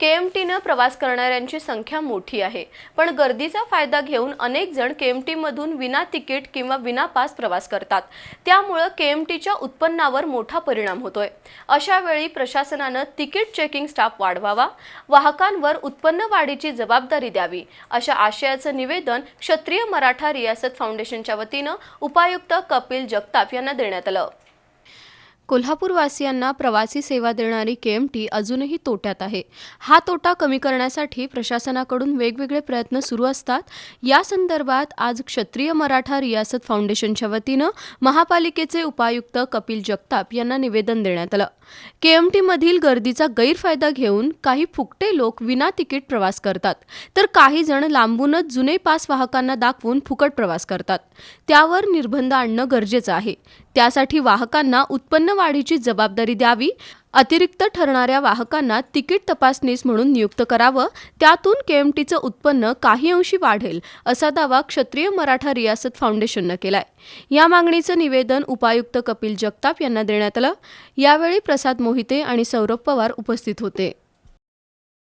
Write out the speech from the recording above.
केएमटीनं प्रवास करणाऱ्यांची संख्या मोठी आहे. पण गर्दीचा फायदा घेऊन अनेक जण केएमटीमधून विना तिकीट किंवा विना पास प्रवास करतात. त्यामुळं केएमटीच्या उत्पन्नावर मोठा परिणाम होतोय. अशा वेळी प्रशासनानं तिकीट चेकिंग स्टाफ वाढवावा वाहकांवर उत्पन्न वाढीची जबाबदारी द्यावी अशा आशयाचं निवेदन क्षत्रिय मराठा रियासत फाउंडेशनच्या वतीनं उपायुक्त कपिल जगताप यांना देण्यात आलं. कोल्हापूरवासियांना प्रवासी सेवा देणारी केएमटी अजूनही तोट्यात आहे. हा तोटा कमी करण्यासाठी प्रशासनाकडून वेगवेगळे प्रयत्न सुरू असतात. या संदर्भात आज क्षत्रिय मराठा रियासत फाउंडेशनच्या वतीनं महापालिकेचे उपायुक्त कपिल जगताप यांना निवेदन देण्यात आलं. केएमटीमधील गर्दीचा गैरफायदा घेऊन काही फुकटे लोक विना तिकीट प्रवास करतात. तर काही जण लांबूनच जुने पास वाहकांना दाखवून फुकट प्रवास करतात. त्यावर निर्बंध आणणं गरजेचं आहे. त्यासाठी वाहकांना उत्पन्न वाढीची जबाबदारी द्यावी अतिरिक्त ठरणाऱ्या वाहकांना तिकीट तपासणीस म्हणून नियुक्त करावं त्यातून केएमटीचं उत्पन्न काही अंशी वाढेल असा दावा क्षत्रिय मराठा रियासत फाउंडेशननं केलाय. या मागणीचं निवेदन उपायुक्त कपिल जगताप यांना देण्यात आलं. यावेळी प्रसाद मोहिते आणि सौरभ पवार उपस्थित होते.